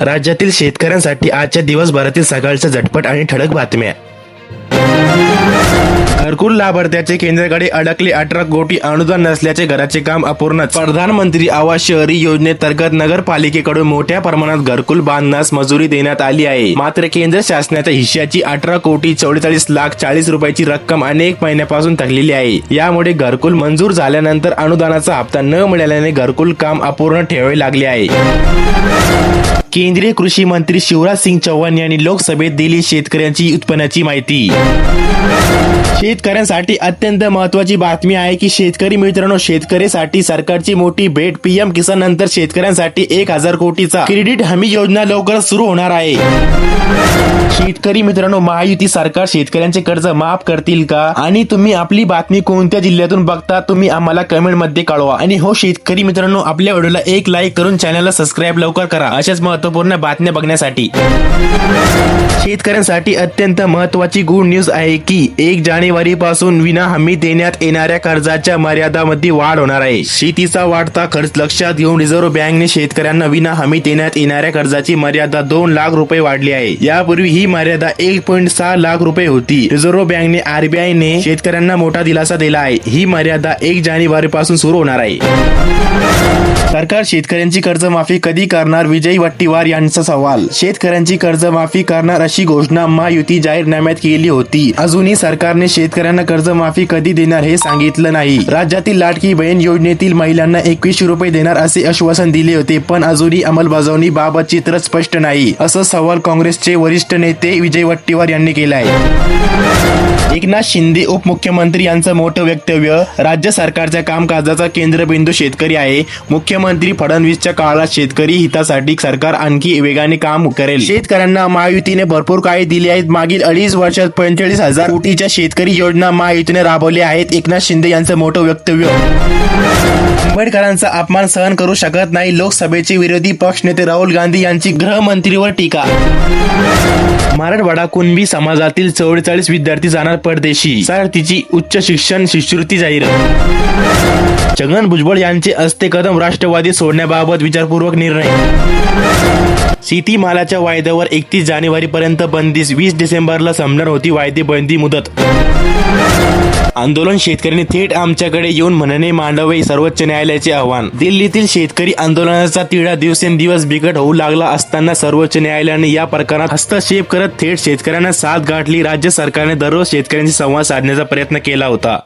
राज्यातील शेतकऱ्यांसाठी आजच्या दिवसभरातील सकाळच्या झटपट आणि ठळक बातम्या. घरकुल लाभार्थ्याचे केंद्राकडे अडकले अठरा कोटी अनुदान नसल्याचे घराचे काम अपूर्ण प्रधानमंत्री आवास शहरी योजनेअंतर्गत नगरपालिकेकडून मोठ्या प्रमाणात घरकुल बांधण्यास मंजुरी देण्यात आली आहे. मात्र केंद्र शासनाच्या हिश्श्याची अठरा कोटी चौवेचाळीस लाख चाळीस रुपयाची रक्कम अनेक महिन्यापासून थकलेली आहे. यामुळे घरकुल मंजूर झाल्यानंतर अनुदानाचा हप्ता न मिळाल्याने घरकुल काम अपूर्ण ठेवावे लागले आहे. केंद्रीय कृषी मंत्री शिवराज सिंग चौहान यांनी लोकसभेत दिली शेतकऱ्यांची उत्पन्नाची माहिती. शेतकऱ्यांसाठी अत्यंत महत्वाची बातमी आहे की शेतकरी मित्रांनो शेतकऱ्यासाठी सरकारची मोठी भेट पीएम किसान नंतर शेतकऱ्यांसाठी एक हजार कोटीचा क्रेडिट हमी योजना लवकरच सुरू होणार आहे. शेतकरी मित्रांनो महायुती सरकार शेतकऱ्यांचे कर्ज माफ करतील का? आणि तुम्ही आपली बातमी कोणत्या जिल्ह्यातून बघता तुम्ही आम्हाला कमेंटमध्ये कळवा. आणि हो शेतकरी मित्रांनो आपल्या व्हिडिओला एक लाईक करून चॅनलला सबस्क्राईब लवकर करा. अशाच महत्त्वपूर्ण बातम्या बघण्यासाठी. शेतकऱ्यांसाठी अत्यंत महत्वाची गुड न्यूज आहे की एक जानेवारी पासून विना हमी देण्यात येणाऱ्या कर्जाच्या मर्यादामध्ये वाढ होणार आहे. शेतीचा वाढता खर्च लक्षात घेऊन रिझर्व्ह बँकने शेतकऱ्यांना विना हमी देण्यात येणाऱ्या कर्जाची मर्यादा दोन लाख रुपये वाढली आहे. यापूर्वी ही मर्यादा एक पॉईंट सहा लाख रुपये होती. रिझर्व्ह बँकने आरबीआय ने शेतकऱ्यांना मोठा दिलासा दिला आहे. ही मर्यादा एक जानेवारी पासून सुरू होणार आहे. सरकार शेतकऱ्यांची कर्जमाफी कधी करणार? विजय वट्टीवार यांचा सवाल. शेतकऱ्यांची कर्जमाफी करणार अशी घोषणा महायुती जाहीरनाम्यात केली होती. अजूनही सरकारने शेतकऱ्यांना कर्जमाफी कधी देणार हे सांगितलं नाही. राज्यातील लाडकी बहीण योजनेतील महिलांना एकवीसशे रुपये देणार असे आश्वासन दिले होते पण अजूनही अंमलबजावणी बाबत चित्र स्पष्ट नाही असं सवाल काँग्रेसचे वरिष्ठ नेते विजय वट्टीवार यांनी केला आहे एकनाथ शिंदे उपमुख्यमंत्री यांचं मोठं वक्तव्य राज्य सरकारच्या कामकाजाचा केंद्रबिंदू शेतकरी आहे. मुख्यमंत्री फडणवीसच्या काळात शेतकरी हितासाठी सरकार आणखी वेगाने काम करेल. शेतकऱ्यांना महायुतीने भरपूर काही दिले आहेत. मागील अडीच वर्षात पंचेचाळीस हजार कोटीच्या शेतकरी योजना महायुतीने राबवल्या आहेत. एकनाथ शिंदे यांचं मोठं वक्तव्य. आंबेडकरांचा अपमान सहन करू शकत नाही. लोकसभेचे विरोधी पक्ष नेते राहुल गांधी यांची गृहमंत्रीवर टीका. मराठवाडा कुणबी समाजातील चौवेचाळीस विद्यार्थी जाणार परदेशी. सारथीची उच्च शिक्षण शिष्यवृत्ती जाहीर. छगन भुजबळ यांचे असते कदम राष्ट्रवादी सोडण्याबाबत विचारपूर्वक निर्णय. शेतीमालाच्या वायद्यावर एकतीस जानेवारी पर्यंत वीस डिसेंबरला संपणार होती वायदे बंदी मुदत. आंदोलन शेतकऱ्यांनी थेट आमच्याकडे येऊन म्हणणे मांडावे सर्वोच्च न्यायालयाचे आव्हान. दिल्लीतील शेतकरी आंदोलनाचा तिढा दिवसेंदिवस बिकट होऊ लागला असताना सर्वोच्च न्यायालयाने या प्रकरणात हस्तक्षेप करत थेट शेतकऱ्यांना साथ गाठली. राज्य सरकारने दररोज शेतकऱ्यांशी संवाद साधण्याचा प्रयत्न केला होता.